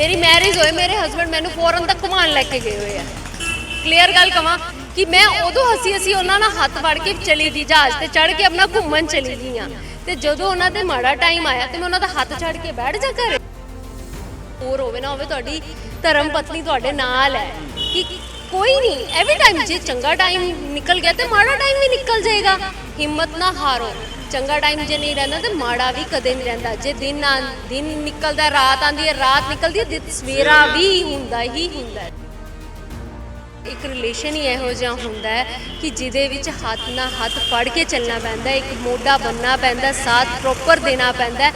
ਮੇਰੀ ਮੈਰਿਜ ਹੋਏ, ਮੇਰੇ ਹਸਬੰਡ ਮੈਨੂੰ ਫੋਰਨ ਤੱਕ ਘੁਮਾਉਣ ਲੈ ਕੇ ਗਏ ਹੋਏ ਆ। ਕਲੀਅਰ ਗੱਲ ਕਵਾਂ ਕਿ ਮੈਂ ਉਦੋਂ ਹੱਸੀ ਹੱਸੀ ਉਹਨਾਂ ਨਾਲ ਹੱਥ ਫੜ ਕੇ ਚਲੀ ਗਈ, ਜਹਾਜ਼ ਤੇ ਚੜ ਕੇ ਆਪਣਾ ਘੁੰਮਣ ਚਲੀ ਗਈ ਤੇ ਜਦੋਂ ਉਹਨਾਂ ਤੇ ਮਾੜਾ ਟਾਈਮ ਆਇਆ ਤੇ ਮੈਂ ਉਹਨਾਂ ਦਾ ਹੱਥ ਛੱਡ ਕੇ ਬੈਠ ਜਾ ਘਰੇ। ਹੋਰ ਹੋਵੇ ਨਾ ਹੋਵੇ ਤੁਹਾਡੀ ਧਰਮ ਪਤਨੀ ਤੁਹਾਡੇ ਨਾਲ ਹੈ ਕਿ ਕੋਈ ਨਹੀਂ ਐਵਰੀ ਟਾਈਮ ਜੇ ਚੰਗਾ ਟਾਈਮ ਨਿਕਲ ਗਿਆ ਤੇ ਮਾੜਾ ਟਾਈਮ ਵੀ ਨਿਕਲ ਜਾਏਗਾ। ਹਿੰਮਤ ਨਾ ਹਾਰੋ। ਚੰਗਾ ਟਾਈਮ ਜੇ ਨਹੀਂ ਰਹਿੰਦਾ ਤੇ ਮਾੜਾ ਵੀ ਕਦੇ ਨਹੀਂ ਰਹਿੰਦਾ। ਜੇ ਦਿਨ ਆਂ, ਦਿਨ ਨਿਕਲਦਾ, ਰਾਤ ਆਂਦੀ ਹੈ, ਰਾਤ ਨਿਕਲਦੀ ਹੈ, ਦਿਨ ਸਵੇਰਾ ਵੀ ਹੁੰਦਾ, ਹੀ ਹੁੰਦਾ ਹੈ। ਇੱਕ ਰਿਲੇਸ਼ਨ ਹੀ ਇਹੋ ਜਿਹਾ ਹੁੰਦਾ ਹੈ ਕਿ ਜਿਹਦੇ ਵਿੱਚ ਹੱਥ ਨਾਲ ਹੱਥ ਫੜ ਕੇ ਚੱਲਣਾ ਪੈਂਦਾ ਇੱਕ ਮੋਢਾ ਬੰਨਣਾ ਪੈਂਦਾ ਸਾਥ ਪ੍ਰੋਪਰ ਦੇਣਾ ਪੈਂਦਾ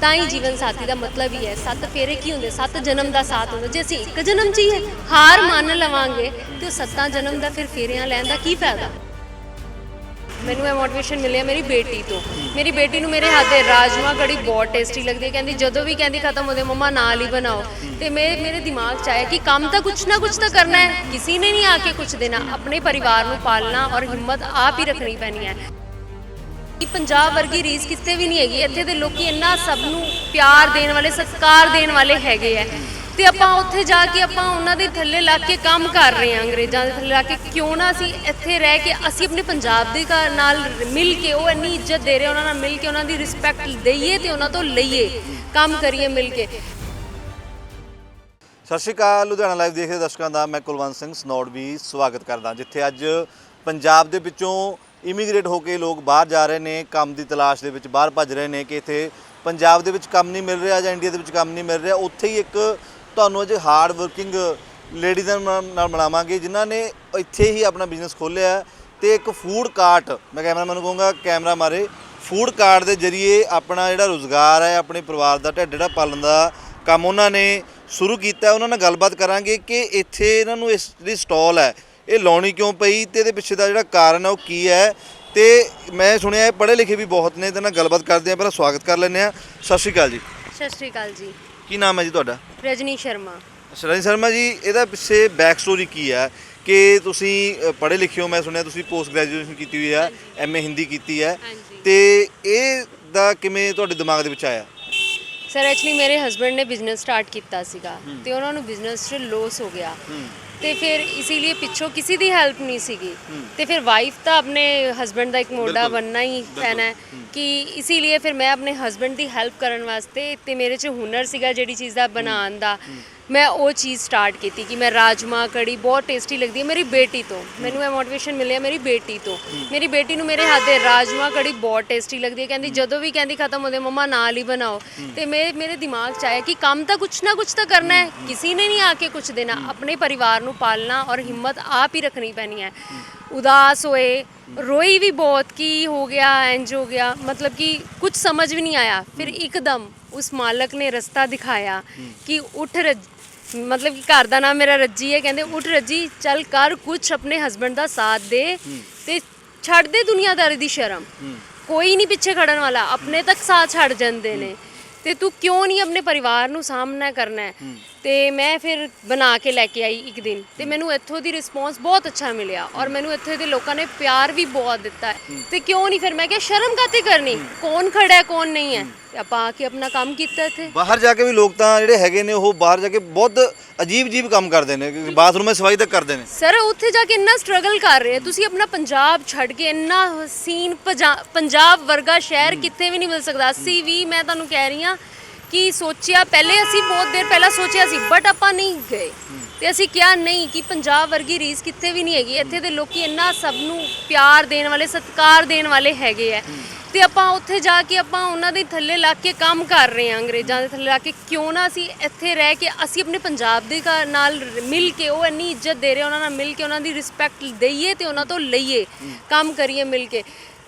ਤਾਂ ਹੀ ਜੀਵਨ ਸਾਥੀ ਦਾ ਮਤਲਬ ਹੀ ਹੈ। ਸੱਤ ਫੇਰੇ ਕੀ ਹੁੰਦੇ? ਸੱਤ ਜਨਮ ਦਾ ਸਾਥ ਹੁੰਦਾ। ਜੇ ਅਸੀਂ ਇੱਕ ਜਨਮ 'ਚ ਹੀ ਹਾਰ ਮੰਨ ਲਵਾਂਗੇ ਤੇ ਉਹ ਸੱਤਾਂ ਜਨਮ ਦਾ ਫਿਰ ਫੇਰਿਆਂ ਲੈਣ ਦਾ ਕੀ ਫਾਇਦਾ? ਮੈਨੂੰ ਇਹ ਮੋਟੀਵੇਸ਼ਨ ਮਿਲਿਆ ਮੇਰੀ ਬੇਟੀ ਤੋਂ। ਮੇਰੀ ਬੇਟੀ ਨੂੰ ਮੇਰੇ ਹੱਥ ਦੇ ਰਾਜਮਾ ਕੜੀ ਬਹੁਤ ਟੇਸਟੀ ਲੱਗਦੀ ਹੈ। ਕਹਿੰਦੀ ਜਦੋਂ ਵੀ ਕਹਿੰਦੀ ਖਤਮ ਹੋਦੇ ਮਮਾ ਨਾਲ ਹੀ ਬਣਾਓ। ਤੇ ਮੇਰੇ ਮੇਰੇ ਦਿਮਾਗ 'ਚ ਆਇਆ ਕਿ ਕੰਮ ਤਾਂ ਕੁਛ ਨਾ ਕੁਛ ਤਾਂ ਕਰਨਾ ਹੈ। ਕਿਸੇ ਨੇ ਨਹੀਂ ਆ ਕੇ ਕੁਛ ਦੇਣਾ। ਆਪਣੇ ਪਰਿਵਾਰ ਨੂੰ ਪਾਲਣਾ ਔਰ ਹਿੰਮਤ ਆਪ ਹੀ ਰੱਖਣੀ ਪੈਣੀ ਹੈ। ਕਿ ਪੰਜਾਬ ਵਰਗੀ ਰੀਸ ਕਿਤੇ ਵੀ ਨਹੀਂ ਹੈਗੀ। ਇੱਥੇ ਦੇ ਲੋਕੀ ਇੰਨਾ ਸਭ ਨੂੰ ਪਿਆਰ ਦੇਣ ਵਾਲੇ, ਸਤਿਕਾਰ ਦੇਣ ਵਾਲੇ ਹੈਗੇ ਆ ਤੇ ਆਪਾਂ ਉੱਥੇ ਜਾ ਕੇ ਆਪਾਂ ਉਹਨਾਂ ਦੇ ਥੱਲੇ ਲੱਗ ਕੇ ਕੰਮ ਕਰ ਰਹੇ ਹਾਂ ਅੰਗਰੇਜ਼ਾਂ ਦੇ ਥੱਲੇ ਲੱਗ ਕੇ। ਕਿਉਂ ਨਾ ਅਸੀਂ ਇੱਥੇ ਰਹਿ ਕੇ ਅਸੀਂ ਆਪਣੇ ਪੰਜਾਬ ਦੇ ਨਾਲ ਮਿਲ ਕੇ ਉਹ ਇੰਨੀ ਇੱਜ਼ਤ ਦੇ ਰਹੇ, ਉਹਨਾਂ ਨਾਲ ਮਿਲ ਕੇ ਉਹਨਾਂ ਦੀ ਰਿਸਪੈਕਟ ਦਈਏ ਤੇ ਉਹਨਾਂ ਤੋਂ ਲਈਏ, ਕੰਮ ਕਰੀਏ ਮਿਲ ਕੇ। ਸਤਿ ਸ਼੍ਰੀ ਅਕਾਲ, ਲੁਧਿਆਣਾ ਲਾਈਵ ਦੇਖਦੇ ਦਰਸ਼ਕਾਂ ਦਾ, ਮੈਂ ਕੁਲਵੰਤ ਸਿੰਘ ਸਨੌੜ ਵੀ ਸਵਾਗਤ ਕਰਦਾ। ਜਿੱਥੇ ਅੱਜ ਪੰਜਾਬ ਦੇ ਵਿੱਚੋਂ ਇਮੀਗ੍ਰੇਟ ਹੋ ਕੇ ਲੋਕ ਬਾਹਰ ਜਾ ਰਹੇ ਨੇ, ਕੰਮ ਦੀ ਤਲਾਸ਼ ਦੇ ਵਿੱਚ ਬਾਹਰ ਭੱਜ ਰਹੇ ਨੇ ਕਿ ਇੱਥੇ ਪੰਜਾਬ ਦੇ ਵਿੱਚ ਕੰਮ ਨਹੀਂ ਮਿਲ ਰਿਹਾ ਜਾਂ ਇੰਡੀਆ ਦੇ ਵਿੱਚ ਕੰਮ ਨਹੀਂ ਮਿਲ ਰਿਹਾ, ਉੱਥੇ ਹੀ ਇੱਕ ਤੁਹਾਨੂੰ ਅੱਜ ਹਾਰਡ ਵਰਕਿੰਗ ਲੇਡੀਜ਼ ਨਾਲ ਨਾਲ ਮਿਲਾਵਾਂਗੇ, ਜਿਨ੍ਹਾਂ ਨੇ ਇੱਥੇ ਹੀ ਆਪਣਾ ਬਿਜ਼ਨਸ ਖੋਲ੍ਹਿਆ ਹੈ ਤੇ ਇੱਕ ਫੂਡ ਕਾਰਟ ਮੈਂ ਕੈਮਰਾਮੈਨ ਨੂੰ ਕਹੂੰਗਾ ਕੈਮਰਾ ਮਾਰੇ ਫੂਡ ਕਾਰਟ ਦੇ ਜ਼ਰੀਏ ਆਪਣਾ ਜਿਹੜਾ ਰੋਜ਼ਗਾਰ ਹੈ, ਆਪਣੇ ਪਰਿਵਾਰ ਦਾ ਢਿੱਡ ਜਿਹੜਾ ਪਾਲਣ ਦਾ ਕੰਮ ਉਹਨਾਂ ਨੇ ਸ਼ੁਰੂ ਕੀਤਾ ਉਹਨਾਂ ਨਾਲ ਗੱਲਬਾਤ ਕਰਾਂਗੇ ਕਿ ਇੱਥੇ ਇਹਨਾਂ ਨੂੰ ਇਸ ਜਿਹੜੀ ਸਟਾਲ ਹੈ, ਇਹ ਲਾਉਣੀ ਕਿਉਂ ਪਈ ਤੇ ਇਹਦੇ ਪਿੱਛੇ ਦਾ ਜਿਹੜਾ ਕਾਰਨ ਹੈ ਉਹ ਕੀ ਹੈ। ਤੇ ਮੈਂ ਸੁਣਿਆ ਇਹ ਪੜ੍ਹੇ ਲਿਖੇ ਵੀ ਬਹੁਤ ਨੇ ਤੇ ਨਾਲ ਗੱਲਬਾਤ ਕਰਦੇ ਆ ਪਹਿਲਾਂ ਸਵਾਗਤ ਕਰ ਲੈਂਦੇ ਆ ਸਤਿ ਸ਼੍ਰੀ ਅਕਾਲ ਜੀ। ਸਤਿ ਸ਼੍ਰੀ ਅਕਾਲ ਜੀ। ਕੀ ਨਾਮ ਹੈ ਜੀ ਤੁਹਾਡਾ? ਰਜਨੀ ਸ਼ਰਮਾ। ਸ਼ਰਨ ਸ਼ਰਮਾ ਜੀ ਇਹਦਾ ਪਿੱਛੇ ਬੈਕ ਸਟੋਰੀ ਕੀ ਹੈ? ਕਿ ਤੁਸੀਂ ਪੜ੍ਹੇ ਲਿਖੇ ਹੋ ਮੈਂ ਸੁਣਿਆ ਤੁਸੀਂ ਪੋਸਟ ਗ੍ਰੈਜੂਏਸ਼ਨ ਕੀਤੀ ਹੋਈ ਹੈ ਐਮਏ ਹਿੰਦੀ ਕੀਤੀ ਹੈ। ਹਾਂਜੀ। ਤੇ ਇਹ ਦਾ ਕਿਵੇਂ ਤੁਹਾਡੇ ਦਿਮਾਗ ਦੇ ਵਿੱਚ ਆਇਆ? ਸਰ ਐਕਚੁਅਲੀ ਮੇਰੇ ਹਸਬੰਡ ਨੇ ਬਿਜ਼ਨਸ ਸਟਾਰਟ ਕੀਤਾ ਸੀਗਾ ਤੇ ਉਹਨਾਂ ਨੂੰ ਬਿਜ਼ਨਸ 'ਚ ਲੋਸ ਹੋ ਗਿਆ। ਤੇ ਫਿਰ ਇसीलिए ਪਿੱਛੋਂ ਕਿਸੇ ਦੀ ਹੈਲਪ ਨਹੀਂ ਸੀਗੀ। ਤੇ ਫਿਰ ਵਾਈਫ ਤਾਂ ਆਪਣੇ ਹਸਬੰਡ ਦਾ ਇੱਕ ਮੋਢਾ ਬੰਨਣਾ ਹੀ ਪੈਣਾ ਹੈ ਕਿ ਲਈ ਫਿਰ ਮੈਂ ਆਪਣੇ ਹਸਬੰਡ ਦੀ ਹੈਲਪ ਕਰਨ ਵਾਸਤੇ ਤੇ ਮੇਰੇ 'ਚ ਹੁਨਰ ਸੀਗਾ ਜਿਹੜੀ ਚੀਜ਼ ਦਾ ਬਣਾਉਣ ਦਾ। ਮੈਂ ਉਹ ਚੀਜ਼ ਸਟਾਰਟ ਕੀਤੀ ਕਿ ਮੈਂ ਰਾਜਮਾ ਕੜੀ ਬਹੁਤ ਟੇਸਟੀ ਲੱਗਦੀ ਹੈ ਮੇਰੀ ਬੇਟੀ ਤੋਂ। ਮੈਨੂੰ ਇਹ ਮੋਟੀਵੇਸ਼ਨ ਮਿਲਿਆ ਮੇਰੀ ਬੇਟੀ ਤੋਂ। ਮੇਰੀ ਬੇਟੀ ਨੂੰ ਮੇਰੇ ਹੱਥ ਦੇ ਰਾਜਮਾ ਕੜੀ ਬਹੁਤ ਟੇਸਟੀ ਲੱਗਦੀ ਹੈ। ਕਹਿੰਦੀ ਜਦੋਂ ਵੀ ਕਹਿੰਦੀ ਖਤਮ ਹੋਦੇ ਮਮਾ ਨਾਲ ਹੀ ਬਣਾਓ। ਤੇ ਮੇਰੇ ਮੇਰੇ ਦਿਮਾਗ 'ਚ ਆਇਆ ਕਿ ਕੰਮ ਤਾਂ ਕੁਛ ਨਾ ਕੁਛ ਤਾਂ ਕਰਨਾ ਹੈ। ਕਿਸੇ ਨੇ ਨਹੀਂ ਆ ਕੇ ਕੁਛ ਦੇਣਾ। ਆਪਣੇ ਪਰਿਵਾਰ ਨੂੰ ਪਾਲਣਾ ਔਰ ਹਿੰਮਤ ਆਪ ਹੀ ਰੱਖਣੀ ਪੈਣੀ ਹੈ। ਉਦਾਸ ਹੋਏ ਰੋਈ ਵੀ ਬਹੁਤ ਕੀ ਹੋ ਗਿਆ ਇੰਜ ਹੋ ਗਿਆ। ਮਤਲਬ ਕਿ ਕੁਝ ਸਮਝ ਵੀ ਨਹੀਂ ਆਇਆ। ਫਿਰ ਇੱਕਦਮ ਉਸ ਮਾਲਕ ਨੇ ਰਸਤਾ ਦਿਖਾਇਆ ਕਿ ਉੱਠ ਮਤਲਬ ਕਿ ਘਰ ਦਾ ਨਾਮ ਮੇਰਾ ਰੱਜੀ ਹੈ ਕਹਿੰਦੇ ਉੱਠ ਰੱਜੀ ਚੱਲ ਕਰ ਕੁਛ ਆਪਣੇ ਹਸਬੰਡ ਦਾ ਸਾਥ ਦੇ ਤੇ ਛੱਡ ਦੇ ਦੁਨੀਆਦਾਰੀ ਦੀ ਸ਼ਰਮ। ਕੋਈ ਨਹੀਂ ਪਿੱਛੇ ਖੜਨ ਵਾਲਾ ਆਪਣੇ ਤੱਕ ਸਾਥ ਛੱਡ ਜਾਂਦੇ ਨੇ। ਤੇ ਤੂੰ ਕਿਉਂ ਨਹੀਂ ਆਪਣੇ ਪਰਿਵਾਰ ਨੂੰ ਸਾਹਮਣਾ ਕਰਨਾ ਹੈ। ਤੇ ਮੈਂ ਫਿਰ ਬਣਾ ਕੇ ਲੈ ਕੇ ਆਈ ਇੱਕ ਦਿਨ। ਤੇ ਮੈਨੂੰ ਇੱਥੋਂ ਦੀ ਰਿਸਪੌਂਸ ਬਹੁਤ ਅੱਛਾ ਮਿਲਿਆ ਔਰ ਮੈਨੂੰ ਇੱਥੇ ਦੇ ਲੋਕਾਂ ਨੇ ਪਿਆਰ ਵੀ ਬਹੁਤ ਦਿੱਤਾ ਤੇ ਕਿਉਂ ਨਹੀਂ ਫਿਰ ਮੈਂ ਕਿਹਾ ਸ਼ਰਮ ਕਾਤੇ ਕਰਨੀ? ਕੌਣ ਖੜਾ ਹੈ ਕੌਣ ਨਹੀਂ ਹੈ? ਆਪਾਂ ਆ ਕੇ ਆਪਣਾ ਕੰਮ ਕੀਤਾ ਇੱਥੇ। ਬਾਹਰ ਜਾ ਕੇ ਵੀ ਲੋਕ ਤਾਂ ਜਿਹੜੇ ਹੈਗੇ ਨੇ ਉਹ ਬਾਹਰ ਜਾ ਕੇ ਬਹੁਤ ਅਜੀਬ ਅਜੀਬ ਕੰਮ ਕਰਦੇ ਨੇ ਬਾਥਰੂਮ ਸਫ਼ਾਈ ਤੱਕ ਕਰਦੇ ਨੇ। ਸਰ ਉੱਥੇ ਜਾ ਕੇ ਇੰਨਾ ਸਟਰਗਲ ਕਰ ਰਹੇ ਤੁਸੀਂ ਆਪਣਾ ਪੰਜਾਬ ਛੱਡ ਕੇ ਇੰਨਾ ਹਸੀਨ ਪਜਾ- ਪੰਜਾਬ ਵਰਗਾ ਸ਼ਹਿਰ ਕਿਤੇ ਵੀ ਨਹੀਂ ਮਿਲ ਸਕਦਾ। ਅਸੀਂ ਵੀ ਮੈਂ ਤੁਹਾਨੂੰ ਕਹਿ ਰਹੀ ਹਾਂ ਕਿ ਸੋਚਿਆ ਪਹਿਲੇ ਅਸੀਂ ਬਹੁਤ ਦੇਰ ਪਹਿਲਾਂ ਸੋਚਿਆ ਸੀ ਬਟ ਆਪਾਂ ਨਹੀਂ ਗਏ। ਤੇ ਅਸੀਂ ਕਿਹਾ ਨਹੀਂ ਕਿ ਪੰਜਾਬ ਵਰਗੀ ਰੀਸ ਕਿਤੇ ਵੀ ਨਹੀਂ ਹੈਗੀ। ਇੱਥੇ ਦੇ ਲੋਕੀ ਇੰਨਾ ਸਭ ਨੂੰ ਪਿਆਰ ਦੇਣ ਵਾਲੇ ਸਤਿਕਾਰ ਦੇਣ ਵਾਲੇ ਹੈਗੇ ਆ ਤੇ ਆਪਾਂ ਉੱਥੇ ਜਾ ਕੇ ਆਪਾਂ ਉਹਨਾਂ ਦੇ ਥੱਲੇ ਲੱਗ ਕੇ ਕੰਮ ਕਰ ਰਹੇ ਹਾਂ ਅੰਗਰੇਜ਼ਾਂ ਦੇ ਥੱਲੇ ਲੱਗ ਕੇ। ਕਿਉਂ ਨਾ ਅਸੀਂ ਇੱਥੇ ਰਹਿ ਕੇ ਅਸੀਂ ਆਪਣੇ ਪੰਜਾਬ ਦੇ ਨਾਲ ਮਿਲ ਕੇ ਉਹ ਇੰਨੀ ਇੱਜ਼ਤ ਦੇ ਰਹੇ ਉਹਨਾਂ ਨਾਲ ਮਿਲ ਕੇ ਉਹਨਾਂ ਦੀ ਰਿਸਪੈਕਟ ਦਈਏ ਤੇ ਉਹਨਾਂ ਤੋਂ ਲਈਏ ਕੰਮ ਕਰੀਏ ਮਿਲ ਕੇ।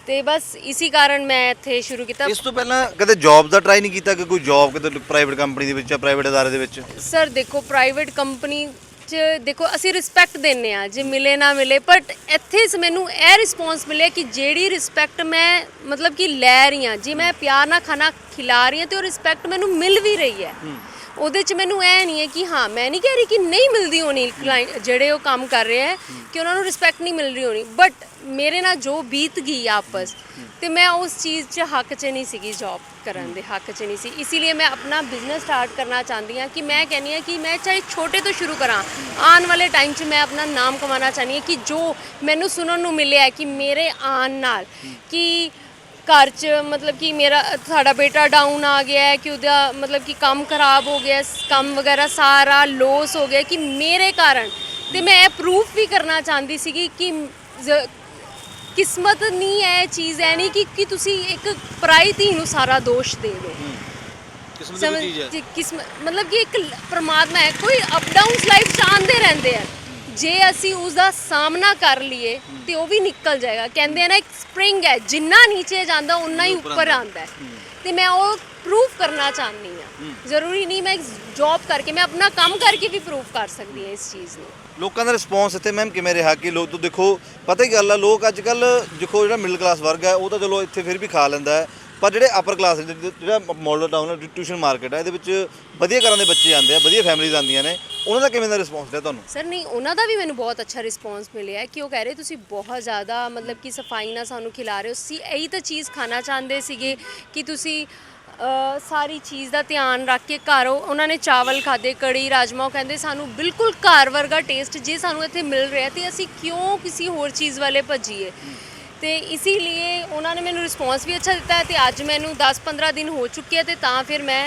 ਤੇ ਬਸ ਇਸੇ ਕਾਰਨ ਮੈਂ ਇੱਥੇ ਸ਼ੁਰੂ ਕੀਤਾ। ਇਸ ਤੋਂ ਪਹਿਲਾਂ ਕਦੇ ਜੌਬ ਦਾ ਟਰਾਈ ਨਹੀਂ ਕੀਤਾ ਕਿ ਕੋਈ ਜੌਬ ਕਿਤੇ ਪ੍ਰਾਈਵੇਟ ਕੰਪਨੀ ਦੇ ਵਿੱਚ ਜਾਂ ਪ੍ਰਾਈਵੇਟ ਅਦਾਰੇ ਦੇ ਵਿੱਚ? ਸਰ ਦੇਖੋ ਪ੍ਰਾਈਵੇਟ ਕੰਪਨੀ ਚ ਦੇਖੋ ਅਸੀਂ ਰਿਸਪੈਕਟ ਦਿੰਨੇ ਆ ਜੇ ਮਿਲੇ ਨਾ ਮਿਲੇ ਬਟ ਇੱਥੇ ਸ ਮੈਨੂੰ ਇਹ ਰਿਸਪੌਂਸ ਮਿਲਿਆ ਕਿ ਜਿਹੜੀ ਰਿਸਪੈਕਟ ਮੈਂ ਮਤਲਬ ਕਿ ਲੈ ਰਹੀ ਹਾਂ ਜੇ ਮੈਂ ਪਿਆਰ ਨਾਲ ਖਾਣਾ ਖਿਲਾ ਰਹੀ ਹਾਂ ਤੇ ਉਹ ਰਿਸਪੈਕਟ ਮੈਨੂੰ ਮਿਲ ਵੀ ਰਹੀ ਹੈ। ਉਹਦੇ 'ਚ ਮੈਨੂੰ ਐ ਨਹੀਂ ਹੈ ਕਿ ਹਾਂ ਮੈਂ ਨਹੀਂ ਕਹਿ ਰਹੀ ਕਿ ਨਹੀਂ ਮਿਲਦੀ ਹੋਣੀ client ਜਿਹੜੇ ਉਹ ਕੰਮ ਕਰ ਰਹੇ ਹੈ ਕਿ ਉਹਨਾਂ ਨੂੰ ਰਿਸਪੈਕਟ ਨਹੀਂ ਮਿਲ ਰਹੀ ਹੋਣੀ। ਬਟ ਮੇਰੇ ਨਾਲ ਜੋ ਬੀਤ ਗਈ ਆਪਸ ਤੇ ਮੈਂ ਉਸ ਚੀਜ਼ 'ਚ ਹੱਕ 'ਚ ਨਹੀਂ ਸੀਗੀ ਜੌਬ ਕਰਨ ਦੇ ਹੱਕ 'ਚ ਨਹੀਂ ਸੀ। ਇਸੇ ਲਈ ਮੈਂ ਆਪਣਾ ਬਿਜ਼ਨਸ ਸਟਾਰਟ ਕਰਨਾ ਚਾਹੁੰਦੀ ਹਾਂ ਕਿ ਮੈਂ ਕਹਿੰਦੀ ਹਾਂ ਕਿ ਮੈਂ ਚਾਹੇ ਛੋਟੇ ਤੋਂ ਸ਼ੁਰੂ ਕਰਾਂ ਆਉਣ ਵਾਲੇ ਟਾਈਮ 'ਚ ਮੈਂ ਆਪਣਾ ਨਾਮ ਕਮਾਉਣਾ ਚਾਹੁੰਦੀ ਹਾਂ ਕਿ ਜੋ ਮੈਨੂੰ ਸੁਣਨ ਨੂੰ ਮਿਲਿਆ ਹੈ ਕਿ ਮੇਰੇ ਆਉਣ ਨਾਲ ਕਿ ਘਰ 'ਚ ਮਤਲਬ ਕਿ ਮੇਰਾ ਸਾਡਾ ਬੇਟਾ ਡਾਊਨ ਆ ਗਿਆ ਹੈ ਕਿ ਉਹਦਾ ਮਤਲਬ ਕਿ ਕੰਮ ਖਰਾਬ ਹੋ ਗਿਆ ਕੰਮ ਵਗੈਰਾ ਸਾਰਾ ਲੋਸ ਹੋ ਗਿਆ ਕਿ ਮੇਰੇ ਕਾਰਨ ਤੇ ਮੈਂ ਇਹ ਪ੍ਰੂਫ ਵੀ ਕਰਨਾ ਚਾਹੁੰਦੀ ਸੀਗੀ ਕਿ ਜ਼- ਕਿਸਮਤ ਨਹੀਂ ਹੈ ਇਹ ਚੀਜ਼ ਹੈ ਨਹੀਂ ਕਿ ਕਿ ਤੁਸੀਂ ਇੱਕ ਪਰਾਈ ਧੀ ਨੂੰ ਸਾਰਾ ਦੋਸ਼ ਦੇ ਦਿਓ। ਕਿਸਮਤ ਦੀ ਕੋਈ ਚੀਜ਼ ਹੈ। ਕਿ ਕਿਸਮਤ ਮਤਲਬ ਕਿ ਇੱਕ ਲ- ਪ੍ਰਮਾਤਮਾ ਹੈ ਕੋਈ ਅਪ ਡਾਊਨਸ ਲਾਈਫ ਚ ਆਉਂਦੇ ਰਹਿੰਦੇ ਆ। ਜੇ ਅਸੀਂ ਉਸ ਦਾ ਸਾਹਮਣਾ ਕਰ ਲਈਏ ਤੇ ਉਹ ਵੀ ਨਿਕਲ ਜਾਏਗਾ। ਕਹਿੰਦੇ ਆ ਨਾ ਇੱਕ ਸਪ੍ਰਿੰਗ ਹੈ ਜਿੰਨਾ ਨੀਚੇ ਜਾਂਦਾ ਉਨਾ ਹੀ ਉੱਪਰ ਆਉਂਦਾ। ਹੈ। ਤੇ ਮੈਂ ਉਹ ਪ੍ਰੂਫ ਕਰਨਾ ਚਾਹੁੰਦੀ ਹਾਂ। ਜ਼ਰੂਰੀ ਨਹੀਂ ਮੈਂ ਜੌਬ ਕਰਕੇ ਮੈਂ ਆਪਣਾ ਕੰਮ ਕਰਕੇ ਵੀ ਪ੍ਰੂਫ ਕਰ ਸਕਦੀ ਹਾਂ ਇਸ ਚੀਜ਼ ਨੂੰ। ਲੋਕਾਂ ਦਾ ਰਿਸਪੌਂਸ ਇੱਥੇ ਮੈਮ ਕਿਵੇਂ ਰਿਹਾ? ਕਿ ਲੋਕ ਤੋਂ ਦੇਖੋ ਪਤਾ ਹੀ ਗੱਲ ਆ ਲੋਕ ਅੱਜ ਕੱਲ ਦੇਖੋ ਜਿਹੜਾ ਮਿਡਲ ਕਲਾਸ ਵਰਗ ਹੈ ਉਹ ਤਾਂ ਚਲੋ ਇੱਥੇ ਫਿਰ ਵੀ ਖਾ ਲੈਂਦਾ ਹੈ। ਪਰ ਜਿਹੜੇ ਅਪਰ ਕਲਾਸ ਜਿਹੜਾ ਮਾਡਲ ਟਾਊਨ ਹੈ ਟਿਊਸ਼ਨ ਮਾਰਕੀਟ ਹੈ ਇਹਦੇ ਵਿੱਚ ਵਧੀਆ ਘਰਾਂ ਦੇ ਬੱਚੇ ਆਉਂਦੇ ਆ ਵਧੀਆ ਫੈਮਿਲੀਜ਼ ਆਉਂਦੀਆਂ ਨੇ। ਉਹਨਾਂ ਦਾ ਕਿਵੇਂ ਦਾ ਰਿਸਪੌਂਸ ਰਿਹਾ ਤੁਹਾਨੂੰ? ਸਰ ਨਹੀਂ ਉਹਨਾਂ ਦਾ ਵੀ ਮੈਨੂੰ ਬਹੁਤ ਅੱਛਾ ਰਿਸਪੌਂਸ ਮਿਲਿਆ ਹੈ ਕਿ ਉਹ ਕਹਿ ਰਹੇ ਤੁਸੀਂ ਬਹੁਤ ਜ਼ਿਆਦਾ ਮਤਲਬ ਕਿ ਸਫ਼ਾਈ ਨਾਲ ਸਾਨੂੰ ਖਿਲਾ ਰਹੇ ਹੋ। ਸੀ ਇਹੀ ਤਾਂ ਚੀਜ਼ ਖਾਣਾ ਚਾਹੁੰਦੇ ਸੀਗੇ ਕਿ ਤੁਸੀਂ ਅ, ਸਾਰੀ ਚੀਜ਼ ਦਾ ਧਿਆਨ ਰੱਖ ਕੇ ਘਰ ਉਹ- ਉਹਨਾਂ ਨੇ ਚਾਵਲ ਖਾਦੇ ਕੜੀ ਰਾਜਮਾ ਉਹ ਕਹਿੰਦੇ ਸਾਨੂੰ ਬਿਲਕੁਲ ਘਰ ਵਰਗਾ ਟੇਸਟ ਜੇ ਸਾਨੂੰ ਇੱਥੇ ਮਿਲ ਰਿਹਾ ਤੇ ਅਸੀਂ ਕਿਉਂ ਕਿਸੇ ਹੋਰ ਚੀਜ਼ ਵਾਲੇ ਭੱਜੀਏ? ਤੇ ਇਸੇ ਲਈ ਉਹਨਾਂ ਨੇ ਮੈਨੂੰ ਰਿਸਪੌਂਸ ਵੀ ਅੱਛਾ ਦਿੱਤਾ ਹੈ ਤੇ ਅੱਜ ਮੈਨੂੰ 10-15 ਦਿਨ ਹੋ ਚੁੱਕੇ ਆ ਤੇ ਤਾਂ ਫਿਰ ਮੈਂ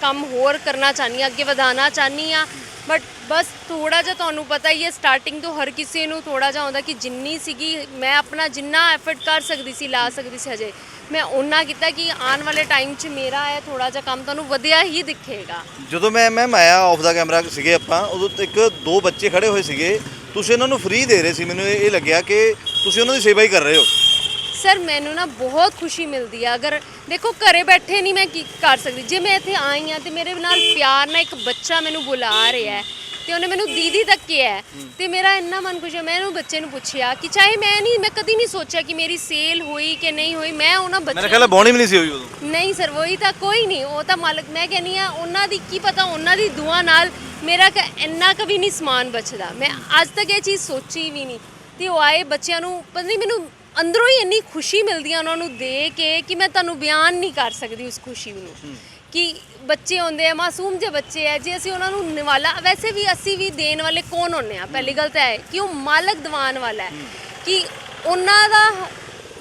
ਕੰਮ ਹੋਰ ਕਰਨਾ ਚਾਹਨੀ ਆ ਅੱਗੇ ਵਧਾਉਣਾ ਚਾਹਨੀ ਆ ਬਟ ਬਸ ਥੋੜਾ ਜਿਹਾ ਤੁਹਾਨੂੰ ਪਤਾ ਹੀ ਹੈ ਸਟਾਰਟਿੰਗ ਤੋਂ ਹਰ ਕਿਸੇ ਨੂੰ ਥੋੜਾ ਜਿਹਾ ਹੁੰਦਾ ਕਿ ਜਿੰਨੀ ਸੀਗੀ, ਮੈਂ ਆਪਣਾ ਜਿੰਨਾ ਐਫਰਟ ਕਰ ਸਕਦੀ ਸੀ, ਲਾ ਸਕਦੀ ਸੀ ਹਜੇ। ਮੈਂ ਓਨਾ ਕੀਤਾ ਕਿ ਆਉਣ ਵਾਲੇ ਟਾਈਮ 'ਚ ਮੇਰਾ ਇਹ ਥੋੜਾ ਜਿਹਾ ਕੰਮ ਤੁਹਾਨੂੰ ਵਧੀਆ ਹੀ ਦਿਖੇਗਾ। ਜਦੋਂ ਮੈਂ ਮੈਮ ਆਇਆ ਆਫ ਦਾ ਕੈਮਰਾ ਸੀਗੇ ਆਪਾਂ, ਉਦੋਂ ਇੱਕ ਦੋ ਬੱਚੇ ਖੜੇ ਹੋਏ ਸੀਗੇ। ਤੁਸੀਂ ਉਹਨਾਂ ਨੂੰ ਫ੍ਰੀ ਦੇ ਰਹੇ ਸੀ। ਮੈਨੂੰ ਇਹ ਲੱਗਿਆ ਕਿ ਤੁਸੀਂ ਉਹਨਾਂ ਦੀ ਸੇਵਾ ਹੀ ਕਰ ਰਹੇ ਹੋ। ਸਰ ਮੈਨੂੰ ਨਾ ਬਹੁਤ ਖੁਸ਼ੀ ਮਿਲਦੀ ਆ। ਅਗਰ ਦੇਖੋ ਘਰੇ ਬੈਠੇ ਨਹੀਂ ਮੈਂ ਕੀ ਕਰ ਸਕਦੀ। ਜੇ ਮੈਂ ਇੱਥੇ ਆਈ ਆ ਤੇ ਮੇਰੇ ਨਾਲ ਪਿਆਰ ਨਾਲ ਇੱਕ ਬੱਚਾ ਮੈਨੂੰ ਬੁਲਾ ਰਿਹਾ ਹੈ ਤੇ ਉਹਨੇ ਮੈਨੂੰ ਦੀਦੀ ਤੱਕ ਕਿਹਾ ਹੈ, ਤੇ ਮੇਰਾ ਇੰਨਾ ਮਨ ਖੁਸ਼ ਹੈ ਮੈਂ ਉਹਨੂੰ ਬੱਚੇ ਨੂੰ ਪੁੱਛਿਆ ਕਿ ਚਾਹੇ ਮੈਂ ਨਹੀਂ ਮੈਂ ਕਦੀ ਨਹੀਂ ਸੋਚਿਆ ਕਿ ਮੇਰੀ ਸੇਲ ਹੋਈ ਕਿ ਨਹੀਂ ਹੋਈ। ਮੈਂ ਉਹਨਾਂ ਮੇਰੇ ਬੱਚਿਆਂ ਖਿਆਲ ਬੌਣੀ ਵੀ ਨਹੀਂ ਸੀ ਹੋਈ ਉਦੋਂ। ਨਹੀਂ ਸਰ ਵਹੀ ਤਾਂ ਕੋਈ ਨਹੀਂ। ਉਹ ਤਾਂ ਮਾਲਕ ਮੈਂ ਕਹਿੰਨੀ ਆ ਉਹਨਾਂ ਦੀ ਕੀ ਪਤਾ ਉਹਨਾਂ ਦੀ ਦੁਆ ਨਾਲ ਮੇਰਾ ਕ ਇੰਨਾ ਕੁ ਵੀ ਨਹੀਂ ਸਮਾਨ ਬਚਦਾ। ਮੈਂ ਅੱਜ ਤੱਕ ਇਹ ਚੀਜ਼ ਸੋਚੀ ਵੀ ਨਹੀਂ। ਤੇ ਉਹ ਆਏ ਬੱਚਿਆਂ ਨੂੰ ਪਤਾ ਨਹੀਂ ਮੈਨੂੰ ਅੰਦਰੋਂ ਹੀ ਇੰਨੀ ਖੁਸ਼ੀ ਮਿਲਦੀ ਆ ਉਹਨਾਂ ਨੂੰ ਦੇ ਕੇ ਕਿ ਮੈਂ ਤੁਹਾਨੂੰ ਬਿਆਨ ਨਹੀਂ ਕਰ ਸਕਦੀ ਉਸ ਖੁਸ਼ੀ ਨੂੰ। ਕਿ ਬੱਚੇ ਹੁੰਦੇ ਆ ਮਾਸੂਮ ਜਿਹੇ ਬੱਚੇ ਆ ਜੇ ਅਸੀਂ ਉਹਨਾਂ ਨੂੰ ਨਿਵਾਲਾ ਵੈਸੇ ਵੀ ਅਸੀਂ ਵੀ ਦੇਣ ਵਾਲੇ ਕੌਣ ਹੁੰਨੇ ਆ? ਪਹਿਲੀ ਗੱਲ ਤਾਂ ਹੈ ਕਿ ਉਹ ਮਾਲਕ ਦਿਵਾਨ ਵਾਲਾ ਹੈ। ਕਿ ਉਹਨਾਂ ਦਾ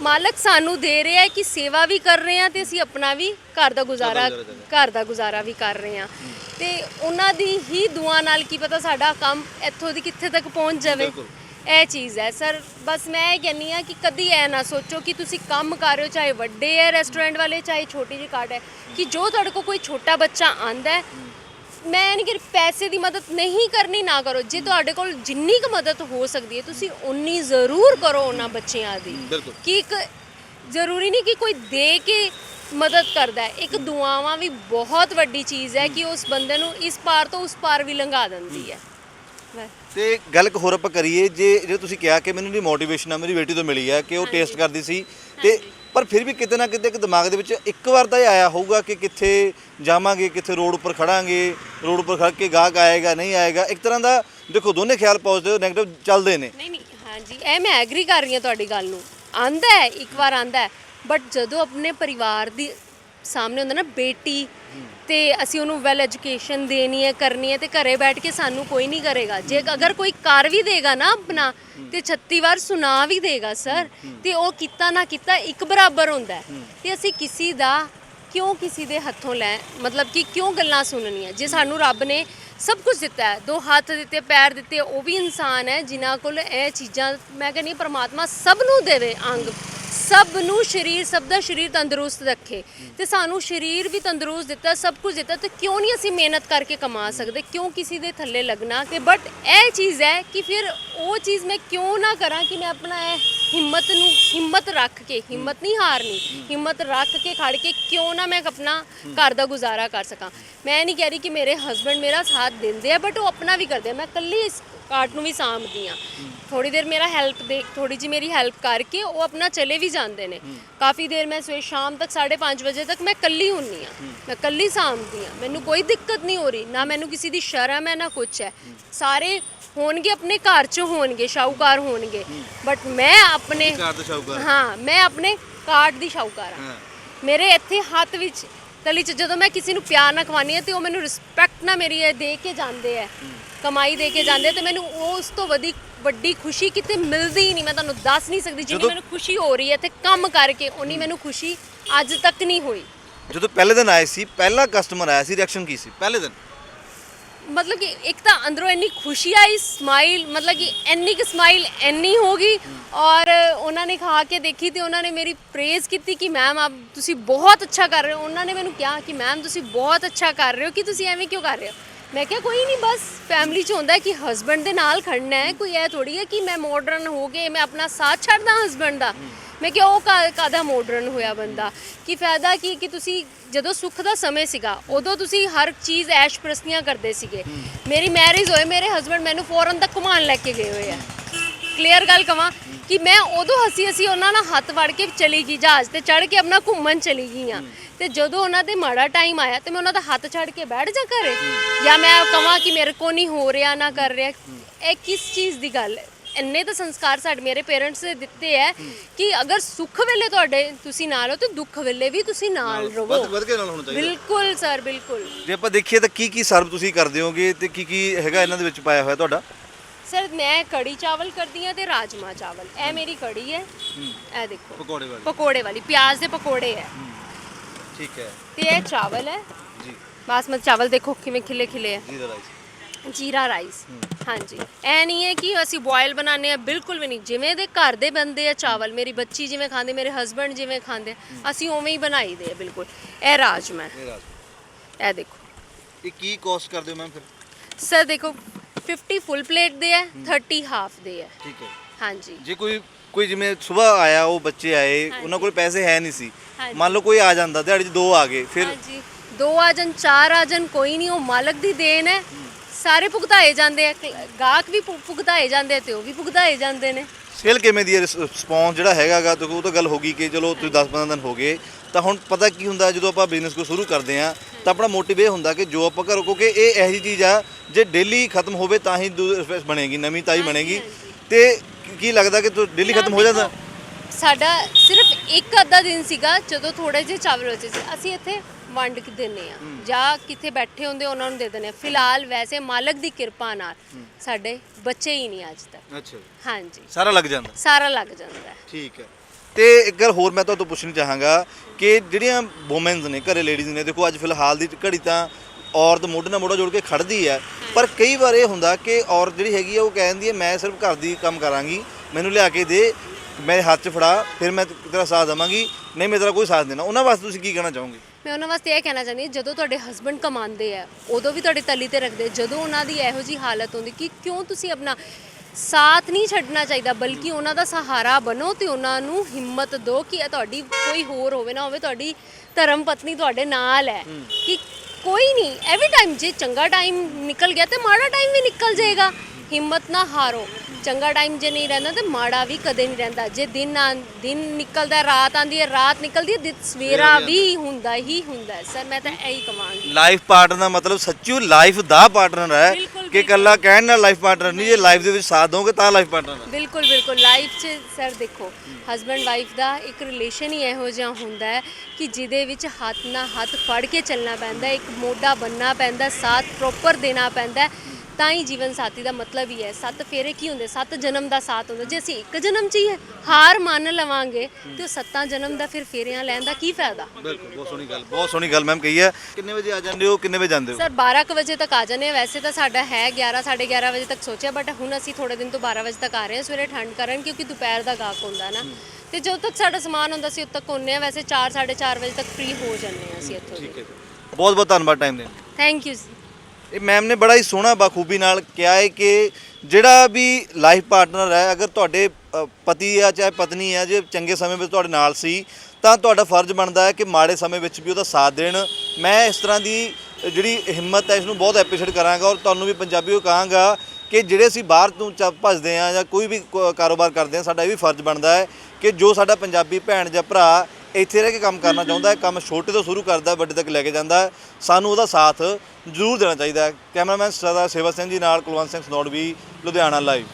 ਮਾਲਕ ਸਾਨੂੰ ਦੇ ਰਿਹਾ ਹੈ ਕਿ ਸੇਵਾ ਵੀ ਕਰ ਰਹੇ ਆ ਤੇ ਅਸੀਂ ਆਪਣਾ ਵੀ ਘਰ ਦਾ ਗੁਜ਼ਾਰਾ ਘਰ ਦਾ ਗੁਜ਼ਾਰਾ ਵੀ ਕਰ ਰਹੇ ਆ। ਤੇ ਉਹਨਾਂ ਦੀ ਹੀ ਦੁਆ ਨਾਲ ਕੀ ਪਤਾ ਸਾਡਾ ਕੰਮ ਇੱਥੋਂ ਦੀ ਕਿੱਥੇ ਤੱਕ ਪਹੁੰਚ ਜਾਵੇ। ਇਹ ਚੀਜ਼ ਹੈ। ਸਰ ਬਸ ਮੈਂ ਇਹ ਕਹਿੰਨੀ ਆ ਕਿ ਕਦੀ ਐ ਨਾ ਸੋਚੋ ਕਿ ਤੁਸੀਂ ਕੰਮ ਕਰ ਰਹੇ ਹੋ ਚਾਹੇ ਵੱਡੇ ਹੈ ਰੈਸਟੋਰੈਂਟ ਵਾਲੇ ਚਾਹੇ ਛੋਟੀ ਜਿਹੀ ਕਾਰਟ ਹੈ ਕਿ ਜੋ ਤੁਹਾਡੇ ਕੋਲ ਕੋਈ ਛੋਟਾ ਬੱਚਾ ਆਂਦਾ ਹੈ ਮੈਂ ਨਹੀਂ ਕਿ ਪੈਸੇ ਦੀ ਮਦਦ ਨਹੀਂ ਕਰਨੀ ਨਾ ਕਰੋ। ਜੇ ਤੁਹਾਡੇ ਕੋਲ ਜਿੰਨੀ ਕੁ ਮਦਦ ਹੋ ਸਕਦੀ ਹੈ ਤੁਸੀਂ ਉਨੀ ਜ਼ਰੂਰ ਕਰੋ ਉਹਨਾਂ ਬੱਚਿਆਂ ਦੀ। ਬਿਲਕੁਲ। ਕਿ ਇੱਕ ਜ਼ਰੂਰੀ ਨਹੀਂ ਕਿ ਕੋਈ ਦੇ ਕੇ ਮਦਦ ਕਰਦਾ ਹੈ। ਇੱਕ ਦੁਆਵਾਂ ਵੀ ਬਹੁਤ ਵੱਡੀ ਚੀਜ਼ ਹੈ ਕਿ ਉਸ ਬੰਦੇ ਨੂੰ ਇਸ ਪਾਰ ਤੋਂ ਉਸ ਪਾਰ ਵੀ ਲੰਘਾ ਦਿੰਦੀ ਹੈ। ਤੇ ਗੱਲ ਇੱਕ ਹੋਰ ਆਪਾਂ ਕਰੀਏ ਜੇ ਜੇ ਤੁਸੀਂ ਕਿਹਾ ਕਿ ਮੈਨੂੰ ਜਿਹੜੀ ਮੋਟੀਵੇਸ਼ਨ ਆ ਮੇਰੀ ਬੇਟੀ ਤੋਂ ਮਿਲੀ ਹੈ ਕਿ ਉਹ ਟੇਸਟ ਕਰਦੀ ਸੀ ਤੇ ਪਰ ਫਿਰ ਵੀ ਕਿਤੇ ਨਾ ਕਿਤੇ ਇੱਕ ਦਿਮਾਗ ਦੇ ਵਿੱਚ ਇੱਕ ਵਾਰ ਤਾਂ ਇਹ ਆਇਆ ਹੋਊਗਾ ਕਿ ਕਿੱਥੇ ਜਾਵਾਂਗੇ ਕਿੱਥੇ ਰੋਡ ਉੱਪਰ ਖੜਾਂਗੇ ਰੋਡ ਉੱਪਰ ਖੜ ਕੇ ਗਾਹਕ ਆਏਗਾ ਨਹੀਂ ਆਏਗਾ। ਇੱਕ ਤਰ੍ਹਾਂ ਦਾ ਦੇਖੋ ਦੋਨੇ ਖਿਆਲ ਪੋਜ਼ਿਟਿਵ ਨੈਗੇਟਿਵ ਚੱਲਦੇ ਨੇ। ਨਹੀਂ ਨਹੀਂ ਹਾਂਜੀ। ਇਹ ਮੈਂ ਐਗਰੀ ਕਰ ਰਹੀ ਹਾਂ ਤੁਹਾਡੀ ਗੱਲ ਨੂੰ। ਆਂਦਾ ਹੈ ਇੱਕ ਵਾਰ ਆਂਦਾ ਹੈ। ਬਟ ਜਦੋਂ ਆਪਣੇ ਪਰਿਵਾਰ ਦੀ ਸਾਹਮਣੇ ਹੁੰਦਾ ਨਾ ਬੇਟੀ ਤੇ ਅਸੀਂ ਉਹਨੂੰ ਵੈਲ ਐਜੂਕੇਸ਼ਨ ਦੇਣੀ ਹੈ ਕਰਨੀ ਹੈ ਤੇ ਘਰੇ ਬੈਠ ਕੇ ਸਾਨੂੰ ਕੋਈ ਨਹੀਂ ਕਰੇਗਾ। ਜੇ ਅਗਰ ਕੋਈ ਕਰ ਵੀ ਦੇਗਾ ਨਾ ਆਪਣਾ ਤੇ 36 ਵਾਰ ਸੁਣਾ ਵੀ ਦੇਗਾ ਸਰ ਤੇ ਉਹ ਕੀਤਾ ਨਾ ਕੀਤਾ ਇੱਕ ਬਰਾਬਰ ਹੁੰਦਾ ਹੈ। ਤੇ ਅਸੀਂ ਕਿਸੇ ਦਾ ਕਿਉਂ ਕਿਸੇ ਦੇ ਹੱਥੋਂ ਲੈ ਮਤਲਬ ਕਿ ਕਿਉਂ ਗੱਲਾਂ ਸੁਣਨੀਆਂ? ਜੇ ਸਾਨੂੰ ਰੱਬ ਨੇ ਸਭ ਕੁਝ ਦਿੱਤਾ ਹੈ ਦੋ ਹੱਥ ਦਿੱਤੇ ਪੈਰ ਦਿੱਤੇ ਉਹ ਵੀ ਇਨਸਾਨ ਹੈ ਜਿਨ੍ਹਾਂ ਕੋਲ ਇਹ ਚੀਜ਼ਾਂ ਮੈਂ ਕਹਿੰਦੀ ਹਾਂ, ਪ੍ਰਮਾਤਮਾ ਸਭ ਨੂੰ ਦੇਵੇ ਅੰਗ। ਸਭ ਨੂੰ ਸਰੀਰ, ਸਭ ਦਾ ਸਰੀਰ ਤੰਦਰੁਸਤ ਰੱਖੇ ਤੇ ਸਾਨੂੰ ਸਰੀਰ ਵੀ ਤੰਦਰੁਸਤ ਦਿੱਤਾ, ਸਭ ਕੁਝ ਦਿੱਤਾ ਤੇ ਕਿਉਂ ਨਹੀਂ ਅਸੀਂ ਮਿਹਨਤ ਕਰਕੇ ਕਮਾ ਸਕਦੇ? ਕਿਉਂ ਕਿਸੇ ਦੇ ਥੱਲੇ ਲੱਗਣਾ? ਤੇ ਬਟ ਇਹ ਚੀਜ਼ ਹੈ ਕਿ ਫਿਰ ਉਹ ਚੀਜ਼ ਮੈਂ ਕਿਉਂ ਨਾ ਕਰਾਂ ਕਿ ਮੈਂ ਆਪਣਾ ਇਹ ਹਿੰਮਤ ਨੂੰ, ਹਿੰਮਤ ਰੱਖ ਕੇ, ਹਿੰਮਤ ਨਹੀਂ ਹਾਰਨੀ, ਹਿੰਮਤ ਰੱਖ ਕੇ ਖੜ ਕੇ ਕਿਉਂ ਨਾ ਮੈਂ ਆਪਣਾ ਘਰ ਦਾ ਗੁਜ਼ਾਰਾ ਕਰ ਸਕਾਂ? ਮੈਂ ਨਹੀਂ ਕਹਿ ਰਹੀ ਕਿ ਮੇਰੇ ਹਸਬੰਡ ਮੇਰਾ ਸਾਥ ਦਿੰਦੇ ਆ ਬਟ ਉਹ ਆਪਣਾ ਵੀ ਕਰਦੇ ਆ। ਮੈਂ ਇਕੱਲੀ ਇਸ ਕਾਰਟ ਨੂੰ ਵੀ ਸਾਂਭਦੀ ਆ ਥੋੜੀ ਦੇਰ ਮੇਰਾ ਹੈਲਪ ਦੇ ਥੋੜੀ ਜੀ ਮੇਰੀ ਹੈਲਪ ਕਰਕੇ ਉਹ ਆਪਣਾ ਚਲੇ ਵੀ ਜਾਂਦੇ ਨੇ। ਕਾਫੀ ਦੇਰ ਮੈਂ ਸਵੇਰ ਸ਼ਾਮ ਤੱਕ 5:30 ਵਜੇ ਤੱਕ ਮੈਂ ਇਕੱਲੀ ਹੁੰਨੀ ਆ ਮੈਂ ਇਕੱਲੀ ਸਾਂਭਦੀ ਆ ਮੈਨੂੰ ਕੋਈ ਦਿੱਕਤ ਨਹੀਂ ਹੋ ਰਹੀ। ਨਾ ਮੈਨੂੰ ਕਿਸੇ ਦੀ ਸ਼ਰਮ ਹੈ ਨਾ ਕੁਛ ਹੈ। ਸਾਰੇ ਹੋਣਗੇ ਆਪਣੇ ਘਰ 'ਚ ਹੋਣਗੇ ਸ਼ਾਹੂਕਾਰ ਹੋਣਗੇ। ਬਟ ਮੈਂ ਆਪਣੇ ਦਾ ਹਾਂ ਮੈਂ ਆਪਣੇ ਕਾਰਡ ਦੀ ਸ਼ਾਹੂਕਾਰ ਹਾਂ। ਮੇਰੇ ਇੱਥੇ ਹੱਥ ਵਿੱਚ ਤਲੀ 'ਚ ਜਦੋਂ ਮੈਂ ਕਿਸੇ ਨੂੰ ਪਿਆਰ ਨਾਲ ਖਵਾਨੀ ਹੈ ਤੇ ਉਹ ਮੈਨੂੰ ਰਿਸਪੈਕਟ ਨਾਲ ਮੇਰੀ ਇਹ ਦੇ ਕੇ ਜਾਂਦੇ ਆ ਕਮਾਈ ਦੇ ਕੇ ਜਾਂਦੇ ਤੇ ਮੈਨੂੰ ਉਸ ਤੋਂ ਵਧੀ ਵੱਡੀ ਖੁਸ਼ੀ ਕਿਤੇ ਮਿਲਦੀ ਹੀ ਨਹੀਂ ਮੈਂ ਤੁਹਾਨੂੰ ਦੱਸ ਨਹੀਂ ਸਕਦੀ ਜਿੰਨੀ ਮੈਨੂੰ ਖੁਸ਼ੀ ਹੋ ਰਹੀ ਹੈ ਤੇ ਕੰਮ ਕਰਕੇ ਉਨੀ ਮੈਨੂੰ ਖੁਸ਼ੀ ਅੱਜ ਤੱਕ ਨਹੀਂ ਹੋਈ। ਜਦੋਂ ਪਹਿਲੇ ਦਿਨ ਆਏ ਸੀ ਪਹਿਲਾ ਕਸਟਮਰ ਆਇਆ ਸੀ ਰਿਐਕਸ਼ਨ ਕੀ ਸੀ? ਪਹਿਲੇ ਦਿਨ। ਮਤਲਬ ਕਿ ਇੱਕ ਤਾਂ ਅੰਦਰੋਂ ਇੰਨੀ ਖੁਸ਼ੀ ਆਈ ਸਮਾਈਲ ਮਤਲਬ ਕਿ ਇੰਨੀ ਕਿ ਸਮਾਈਲ ਇੰਨੀ ਹੋ ਗਈ ਔਰ ਉਹਨਾਂ ਨੇ ਖਾ ਕੇ ਦੇਖੀ ਤੇ ਉਹਨਾਂ ਨੇ ਮੇਰੀ ਪ੍ਰੇਜ਼ ਕੀਤੀ ਕਿ ਮੈਮ ਆਪ ਤੁਸੀਂ ਬਹੁਤ ਅੱਛਾ ਕਰ ਰਹੇ ਹੋ। ਉਹਨਾਂ ਨੇ ਮੈਨੂੰ ਕਿਹਾ ਕਿ ਮੈਮ ਤੁਸੀਂ ਬਹੁਤ ਅੱਛਾ ਕਰ ਰਹੇ ਹੋ। ਕਿ ਤੁਸੀਂ ਐਵੇਂ ਕਿਉਂ ਕਰ ਰਹੇ ਹੋ? ਮੈਂ ਕਿਹਾ ਕੋਈ ਨਹੀਂ ਬਸ ਫੈਮਿਲੀ 'ਚ ਹੁੰਦਾ ਕਿ ਹਸਬੰਡ ਦੇ ਨਾਲ ਖੜਨਾ ਹੈ, ਕੋਈ ਇਹ ਥੋੜੀ ਹੈ ਕਿ ਮੈਂ ਮਾਡਰਨ ਹੋ ਗਏ ਮੈਂ ਆਪਣਾ ਸਾਥ ਛੱਡਦਾ ਹਸਬੰਡ ਦਾ। ਮੈਂ ਕਿਹਾ ਉਹ ਕਾ- ਕਾਹਦਾ ਮਾਡਰਨ ਹੋਇਆ ਬੰਦਾ? ਕੀ ਫਾਇਦਾ ਕੀ, ਕਿ ਤੁਸੀਂ ਜਦੋਂ ਸੁੱਖ ਦਾ ਸਮੇਂ ਸੀਗਾ, ਉਦੋਂ ਤੁਸੀਂ ਹਰ ਚੀਜ਼ ਐਸ਼ ਪ੍ਰਸਤੀਆਂ ਕਰਦੇ ਸੀਗੇ। ਮੇਰੀ ਮੈਰਿਜ ਹੋਏ, ਮੇਰੇ ਹਸਬੰਡ ਮੈਨੂੰ ਫੋਰਨ ਤੱਕ ਘੁਮਾਉਣ ਲੈ ਕੇ ਗਏ ਹੋਏ ਆ। ਕਲੀਅਰ ਗੱਲ ਕਵਾਂ? ਕਿ ਮੈਂ ਉਦੋਂ ਹੱਸੀ ਹੱਸੀ ਉਹਨਾਂ ਨਾਲ ਹੱਥ ਵੜ ਕੇ ਚਲੀ ਗਈ ਜਹਾਜ਼ ਤੇ ਚੜ ਕੇ ਆਪਣਾ ਘੁੰਮਣ ਚਲੀ ਗਈ ਆ ਤੇ ਜਦੋਂ ਉਹਨਾਂ ਦੇ ਮਾੜਾ ਟਾਈਮ ਆਇਆ ਤੇ ਮੈਂ ਉਹਨਾਂ ਦਾ ਹੱਥ ਛੱਡ ਕੇ ਬੈਠ ਜਾ ਘਰੇ। ਜਾਂ ਮੈਂ ਕਵਾਂ ਕਿ ਮੇਰੇ ਕੋ ਨਹੀਂ ਹੋ ਰਿਹਾ ਨਾ ਕਰ ਰਿਹਾ। ਇਹ ਕਿਸ ਚੀਜ਼ ਦੀ ਗੱਲ ਹੈ? ਇੰਨੇ ਤਾਂ ਸੰਸਕਾਰ ਸਾਡੇ ਮੇਰੇ ਪੇਰੈਂਟਸ ਨੇ ਦਿੱਤੇ ਹੈ ਕਿ ਅਗਰ ਸੁੱਖ ਵੇਲੇ ਤੁਹਾਡੇ ਤੁਸੀਂ ਨਾਲ ਹੋ ਤੇ ਦੁੱਖ ਵੇਲੇ ਵੀ ਤੁਸੀਂ ਨਾਲ ਰਹੋ ਵੱਧ ਵੱਧ ਕੇ ਨਾਲ ਹੋਣਾ ਚਾਹੀਦਾ। ਬਿਲਕੁਲ ਸਰ ਬਿਲਕੁਲ। ਜੇ ਆਪਾਂ ਦੇਖੀਏ ਤਾਂ ਕੀ ਕੀ ਸਰਵ ਤੁਸੀਂ ਕਰਦੇ ਹੋਗੇ ਤੇ ਕੀ ਕੀ ਹੈਗਾ ਇਹਨਾਂ ਦੇ ਵਿੱਚ ਪਾਇਆ ਹੋਇਆ ਤੁਹਾਡਾ? ਸਰ ਮੈਂ ਕੜੀ ਚਾਵਲ ਕਰਦੀ ਹਾਂ ਤੇ ਰਾਜਮਾ ਚਾਵਲ। ਇਹ ਮੇਰੀ ਕੜੀ ਹੈ। ਇਹ ਦੇਖੋ। ਪਕੌੜੇ ਵਾਲੀ। ਪਕੌੜੇ ਵਾਲੀ। ਪਿਆਜ਼ ਦੇ ਪਕੌੜੇ ਹੈ। ਠੀਕ ਹੈ। ਤੇ ਇਹ ਚਾਵਲ ਹੈ। ਜੀ। ਬਾਸਮਤੀ ਚਾਵਲ ਦੇਖੋ ਕਿਵੇਂ ਖਿਲੇ ਖਿਲੇ ਹੈ। ਜੀਰਾ ਰਾਈਸ। ਜੀਰਾ ਰਾਈਸ। ਹਾਂਜੀ। ਇਹ ਨਹੀਂ ਹੈ ਕਿ ਅਸੀਂ ਬੋਇਲ ਬਣਾਉਂਦੇ ਆ ਬਿਲਕੁਲ ਵੀ ਨਹੀਂ। ਜਿਵੇਂ ਦੇ ਘਰ ਦੇ ਬੰਦੇ ਆ ਚਾਵਲ ਮੇਰੀ ਬੱਚੀ ਜਿਵੇਂ ਖਾਂਦੇ ਮੇਰੇ ਹਸਬੰਡ ਜਿਵੇਂ ਖਾਂਦੇ ਅਸੀਂ ਉਵੇਂ ਹੀ ਬਣਾਈਦੇ ਆ ਬਿਲਕੁਲ। ਇਹ ਰਾਜਮਾ ਹੈ, ਇਹ ਰਾਜ ਇਹ ਦੇਖੋ। ਇਹ ਕੀ ਕੋਸਟ ਕਰਦੇ ਹੋ ਮੈਮ ਫਿਰ? ਸਰ ਦੇਖੋ 50 ਫੁੱਲ ਪਲੇਟ ਦੇ ਹੈ 30 ਹਾਫ ਦੇ ਹੈ। ਠੀਕ ਹੈ। ਹਾਂਜੀ। ਜੇ ਕੋਈ ਕੋਈ ਜਿਵੇਂ ਸਵੇਰ ਆਇਆ ਉਹ ਬੱਚੇ ਆਏ ਉਹਨਾਂ ਕੋਲ ਪੈਸੇ ਹੈ ਨਹੀਂ ਸੀ। ਮੰਨ ਲਓ ਕੋਈ ਆ ਜਾਂਦਾ ਦਿਹਾੜੀ 'ਚ ਦੋ ਆ ਗਏ ਫਿਰ ਹਾਂਜੀ। ਦੋ ਆ ਜਾਣ ਚਾਰ ਆ ਜਾਣ ਕੋਈ ਨਹੀਂ ਉਹ ਮਾਲਕ ਦੀ ਦੇਣ ਹੈ। ਸਾਰੇ ਭੁਗਤਾਏ ਜਾਂਦੇ ਆ ਗਾਹਕ ਵੀ ਭੁਗਤਾਏ ਜਾਂਦੇ ਤੇ ਉਹ ਵੀ ਭੁਗਤਾਏ ਜਾਂਦੇ ਨੇ। ਸੇਲ ਕਿਵੇਂ ਦੀ ਰਿਸਪੌਂਸ ਜਿਹੜਾ ਹੈਗਾਗਾ ਤੇ ਉਹ ਤਾਂ ਗੱਲ ਹੋ ਗਈ ਕਿ ਚਲੋ ਤੁਸੀਂ 10-15 ਦਿਨ ਹੋ ਗਏ ਤਾਂ ਹੁਣ ਪਤਾ ਕੀ ਹੁੰਦਾ ਜਦੋਂ ਆਪਾਂ ਬਿਜ਼ਨਸ ਕੋ ਸ਼ੁਰੂ ਕਰਦੇ ਆ ਤਾਂ ਆਪਣਾ ਮੋਟਿਵ ਇਹ ਹੁੰਦਾ ਕਿ ਜੋ ਆਪਾਂ ਕਰੋ ਕਿਉਂਕਿ ਇਹ ਇਹੋ ਜਿਹੀ ਚੀਜ਼ ਆ ਜੇ ਡੇਲੀ ਖਤਮ ਹੋਵੇ ਤਾਂ ਹੀ ਦੂ- ਬਣੇਗੀ ਨਵੀਂ ਤਾਈ ਬਣੇਗੀ। ਤੇ ਕੀ- ਲੱਗਦਾ ਕਿ ਡੇਲੀ ਖਤਮ ਹੋ ਜਾਂਦਾ? ਸਾਡਾ ਸਿਰਫ ਇੱਕ ਅੱਧਾ ਦਿਨ ਸੀਗਾ ਜਦੋਂ ਥੋੜੇ ਜਿਹੇ ਚਾਵਲ ਬਚੇ ਸੀ। ਅਸੀਂ ਇੱਥੇ ਵੰਡ ਕੇ ਦਿੰਨੇ ਆ ਜਾਂ ਕਿੱਥੇ ਬੈਠੇ ਹੁੰਦੇ ਉਹਨਾਂ ਨੂੰ ਦੇ ਦਿੰਦੇ ਆ ਫਿਲਹਾਲ ਵੈਸੇ ਮਾਲਕ ਦੀ ਕਿਰਪਾ ਨਾਲ ਸਾਡੇ ਬੱਚੇ ਹੀ ਨਹੀਂ ਅੱਜ ਤੱਕ। ਅੱਛਾ ਹਾਂਜੀ। ਸਾਰਾ ਲੱਗ ਜਾਂਦਾ? ਸਾਰਾ ਲੱਗ ਜਾਂਦਾ ਠੀਕ ਹੈ। ਤੇ ਇੱਕ ਗੱਲ ਹੋਰ ਮੈਂ ਤੁਹਾਨੂੰ ਪੁੱਛਣੀ ਚਾਹਾਂਗਾ ਕਿ ਜਿਹੜੀਆਂ ਵੂਮਨਸ ਨੇ, ਘਰੇ ਲੇਡੀਜ਼ ਨੇ, ਦੇਖੋ ਅੱਜ ਫਿਲਹਾਲ ਦੀ ਘੜੀ ਤਾਂ ਔਰਤ ਮੋਢੇ ਨਾਲ ਮੋਢਾ ਜੋੜ ਕੇ ਖੜਦੀ ਹੈ, ਪਰ ਕਈ ਵਾਰ ਇਹ ਹੁੰਦਾ ਕਿ ਔਰਤ ਜਿਹੜੀ ਹੈਗੀ ਆ ਉਹ ਕਹਿੰਦੀ ਹੈ, ਮੈਂ ਸਿਰਫ ਘਰ ਦੀ ਕੰਮ ਕਰਾਂਗੀ, ਮੈਨੂੰ ਲਿਆ ਕੇ ਦੇ, ਮੇਰੇ ਹੱਥ 'ਚ ਫੜਾ, ਫਿਰ ਮੈਂ ਤੇਰਾ ਸਾਥ ਦੇਵਾਂਗੀ, ਨਹੀਂ ਮੈਂ ਤੇਰਾ ਕੋਈ ਸਾਥ ਦੇਣਾ। ਉਹਨਾਂ ਵਾਸਤੇ ਤੁਸੀਂ ਕੀ ਕਹਿਣਾ ਚਾਹੋਗੇ? ਮੈਂ ਉਹਨਾਂ ਵਾਸਤੇ ਇਹ ਕਹਿਣਾ ਚਾਹੁੰਦੀ ਜਦੋਂ ਤੁਹਾਡੇ ਹਸਬੰਡ ਕਮਾਉਂਦੇ ਆ, ਉਦੋਂ ਵੀ ਤੁਹਾਡੇ ਤਲੀ ਤੇ ਰੱਖਦੇ ਜਦੋਂ ਉਹਨਾਂ ਦੀ ਇਹੋ ਜੀ ਹਾਲਤ ਹੁੰਦੀ ਕਿ ਕਿਉਂ ਤੁਸੀਂ ਆਪਣਾ ਸਾਥ ਨਹੀਂ ਛੱਡਣਾ ਚਾਹੀਦਾ ਬਲਕਿ ਉਹਨਾਂ ਦਾ ਸਹਾਰਾ ਬਣੋ ਤੇ ਉਹਨਾਂ ਨੂੰ ਹਿੰਮਤ ਦਿਓ ਕਿ ਇਹ ਤੁਹਾਡੀ ਕੋਈ ਹੋਰ ਹੋਵੇ ਨਾ ਹੋਵੇ ਤੁਹਾਡੀ ਧਰਮ ਪਤਨੀ ਤੁਹਾਡੇ ਨਾਲ ਹੈ। ਕਿ ਕੋਈ ਨਹੀਂ ਐਵਰੀ ਟਾਈਮ ਜੇ ਚੰਗਾ ਟਾਈਮ ਨਿਕਲ ਗਿਆ ਤੇ ਮਾੜਾ ਟਾਈਮ ਵੀ ਨਿਕਲ ਜਾਏਗਾ। ਹਿੰਮਤ ਨਾ ਹਾਰੋ। ਚੰਗਾ ਟਾਈਮ ਜੇ ਨਹੀਂ ਰਹਿੰਦਾ ਤੇ ਮਾੜਾ ਵੀ ਕਦੇ ਨਹੀਂ ਰਹਿੰਦਾ। ਜੇ ਦਿਨ ਆਂ- ਦਿਨ ਨਿਕਲਦਾ ਰਾਤ ਆਂਦੀ ਹੈ ਰਾਤ ਨਿਕਲਦੀ ਹੈ ਦਿਨ ਸਵੇਰਾ ਵੀ ਹੁੰਦਾ ਹੀ ਹੁੰਦਾ ਹੈ। ਸਰ ਮੈਂ ਤਾਂ ਇਹੀ ਕਵਾਂਗੀ। ਲਾਈਫ ਪਾਰਟਨਰ ਦਾ ਮਤਲਬ ਸੱਚੀ ਲਾਈਫ ਦਾ ਪਾਰਟਨਰ ਹੈ। ਬਿਲਕੁਲ, ਕਿ ਇਕੱਲਾ ਕਹਿਣ ਨਾਲ ਲਾਈਫ ਪਾਰਟਨਰ ਨਹੀਂ ਜੇ ਲਾਈਫ ਦੇ ਵਿੱਚ ਸਾਥ ਦੋਗੇ ਤਾਂ ਲਾਈਫ ਪਾਰਟਨਰ ਬਿਲਕੁਲ ਬਿਲਕੁਲ। ਲਾਈਫ 'ਚ ਸਰ ਦੇਖੋ ਹਸਬੰਡ ਵਾਈਫ ਦਾ ਇੱਕ ਰਿਲੇਸ਼ਨ ਹੀ ਇਹੋ ਜਿਹਾ ਹੁੰਦਾ ਹੈ ਕਿ ਜਿਹਦੇ ਵਿੱਚ ਹੱਥ ਨਾਲ ਹੱਥ ਫੜ ਕੇ ਚੱਲਣਾ ਪੈਂਦਾ ਇੱਕ ਮੋਢਾ ਬੰਨਣਾ ਪੈਂਦਾ ਸਾਥ ਪ੍ਰੋਪਰ ਦੇਣਾ ਪੈਂਦਾ ਹੈ, ਤਾਂ ਹੀ ਜੀਵਨ ਸਾਥੀ ਦਾ ਮਤਲਬ ਹੀ ਹੈ। ਸੱਤ ਫੇਰੇ ਕੀ ਹੁੰਦੇ? ਸੱਤ ਜਨਮ ਦਾ ਸਾਥ ਹੁੰਦਾ। ਜੇ ਅਸੀਂ ਇੱਕ ਜਨਮ 'ਚ ਹੀ ਹਾਰ ਮੰਨ ਲਵਾਂਗੇ ਤੇ ਉਹ ਸੱਤਾਂ ਜਨਮ ਦਾ ਫਿਰ ਫੇਰਿਆਂ ਲੈਣ ਦਾ ਕੀ ਫਾਇਦਾ? ਬਿਲਕੁਲ ਬਹੁਤ ਸੋਹਣੀ ਗੱਲ ਬਹੁਤ ਸੋਹਣੀ ਗੱਲ ਮੈਮ ਕਹੀ ਹੈ। ਕਿੰਨੇ ਵਜੇ ਆ ਜਾਂਦੇ ਹੋ ਕਿੰਨੇ ਵਜੇ ਜਾਂਦੇ ਹੋ? ਸਰ 12 ਕੁ ਵਜੇ ਤੱਕ ਆ ਜਾਂਦੇ ਹਾਂ। ਵੈਸੇ ਤਾਂ ਸਾਡਾ ਹੈ 11 11:30 ਵਜੇ ਤੱਕ ਸੋਚਿਆ ਬਟ ਹੁਣ ਅਸੀਂ ਥੋੜੇ ਦਿਨ ਤੋਂ 12 ਵਜੇ ਤੱਕ ਆ ਰਹੇ ਹਾਂ। ਸਵੇਰੇ ਠੰਡ ਕਰਨ ਕਿਉਂਕਿ ਦੁਪਹਿਰ ਦਾ ਗਾਹਕ ਹੁੰਦਾ ਨਾ। ਤੇ ਜਦੋਂ ਤੱਕ ਸਾਡਾ ਸਮਾਨ ਹੁੰਦਾ ਸੀ ਉਦੋਂ ਤੱਕ ਹੁੰਨੇ ਆ ਵੈਸੇ 4 4:30 ਵਜੇ ਤੱਕ ਫ੍ਰੀ ਹੋ ਜਾਂਦੇ ਹਾਂ ਅਸੀਂ ਇੱਥੋਂ ਦੀ। ਬਹੁਤ ਬਹੁਤ ਧੰਨਵਾਦ ਟਾਈਮ ਦੇਣ। ਥੈਂਕ ਯੂ ਜੀ ਇਹ ਮੈਮ ਨੇ ਬੜਾ ਹੀ ਸੋਹਣਾ ਬਾਖੂਬੀ ਨਾਲ ਕਿਹਾ ਹੈ ਕਿ ਜਿਹੜਾ ਵੀ ਲਾਈਫ ਪਾਰਟਨਰ ਹੈ, ਅਗਰ ਤੁਹਾਡੇ ਪਤੀ ਆ, ਚਾਹੇ ਪਤਨੀ ਆ, ਜੇ ਚੰਗੇ ਸਮੇਂ ਵਿੱਚ ਤੁਹਾਡੇ ਨਾਲ ਸੀ, ਤਾਂ ਤੁਹਾਡਾ ਫਰਜ਼ ਬਣਦਾ ਹੈ ਕਿ ਮਾੜੇ ਸਮੇਂ ਵਿੱਚ ਵੀ ਉਹਦਾ ਸਾਥ ਦੇਣ। ਮੈਂ ਇਸ ਤਰ੍ਹਾਂ ਦੀ ਜਿਹੜੀ ਹਿੰਮਤ ਹੈ ਇਸ ਨੂੰ ਬਹੁਤ ਐਪਰੀਸ਼ੀਏਟ ਕਰਾਂਗਾ ਔਰ ਤੁਹਾਨੂੰ ਵੀ ਪੰਜਾਬੀਓ ਕਹਾਂਗਾ ਕਿ ਜਿਹੜੇ ਅਸੀਂ ਬਾਹਰ ਤੋਂ ਚ ਭੱਜਦੇ ਆ ਜਾਂ ਕੋਈ ਵੀ ਕ- ਕਾਰੋਬਾਰ ਕਰਦੇ ਆ ਸਾਡਾ ਇਹ ਵੀ ਫਰਜ਼ ਬਣਦਾ ਹੈ ਕਿ ਜੋ ਸਾਡਾ ਪੰਜਾਬੀ ਭੈਣ ਜਾਂ ਭਰਾ ਇੱਥੇ ਰਹਿ ਕੇ ਕੰਮ ਕਰਨਾ ਚਾਹੁੰਦਾ ਹੈ, ਕੰਮ ਛੋਟੇ ਤੋਂ ਸ਼ੁਰੂ ਕਰਦਾ ਵੱਡੇ ਤੱਕ ਲੈ ਕੇ ਜਾਂਦਾ ਸਾਨੂੰ ਉਹਦਾ ਸਾਥ ਜ਼ਰੂਰ ਦੇਣਾ ਚਾਹੀਦਾ ਹੈ। ਕੈਮਰਾਮੈਨ ਸਰਦਾਰ ਸੇਵਾ ਸਿੰਘ ਜੀ ਨਾਲ ਕੁਲਵੰਤ ਸਿੰਘ ਸਨੋੜਵੀ ਲੁਧਿਆਣਾ ਲਾਈਵ